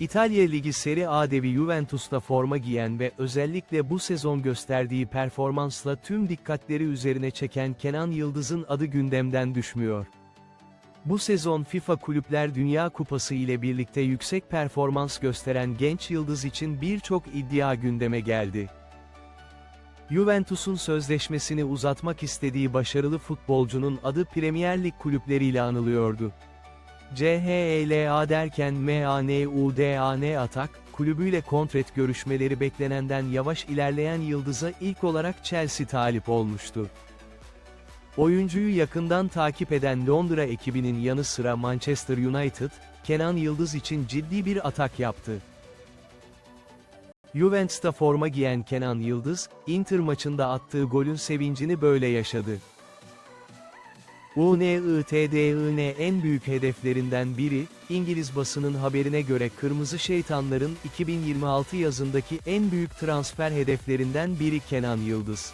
İtalya Ligi Serie A devi Juventus'ta forma giyen ve özellikle bu sezon gösterdiği performansla tüm dikkatleri üzerine çeken Kenan Yıldız'ın adı gündemden düşmüyor. Bu sezon FIFA Kulüpler Dünya Kupası ile birlikte yüksek performans gösteren genç yıldız için birçok iddia gündeme geldi. Juventus'un sözleşmesini uzatmak istediği başarılı futbolcunun adı Premier Lig kulüpleriyle anılıyordu. CHELA derken MANUDAN Atak, kulübüyle kontrat görüşmeleri beklenenden yavaş ilerleyen yıldıza ilk olarak Chelsea talip olmuştu. Oyuncuyu yakından takip eden Londra ekibinin yanı sıra Manchester United, Kenan Yıldız için ciddi bir atak yaptı. Juventus'ta forma giyen Kenan Yıldız, Inter maçında attığı golün sevincini böyle yaşadı. UNITDIN en büyük hedeflerinden biri, İngiliz basının haberine göre Kırmızı Şeytanların 2026 yazındaki en büyük transfer hedeflerinden biri Kenan Yıldız.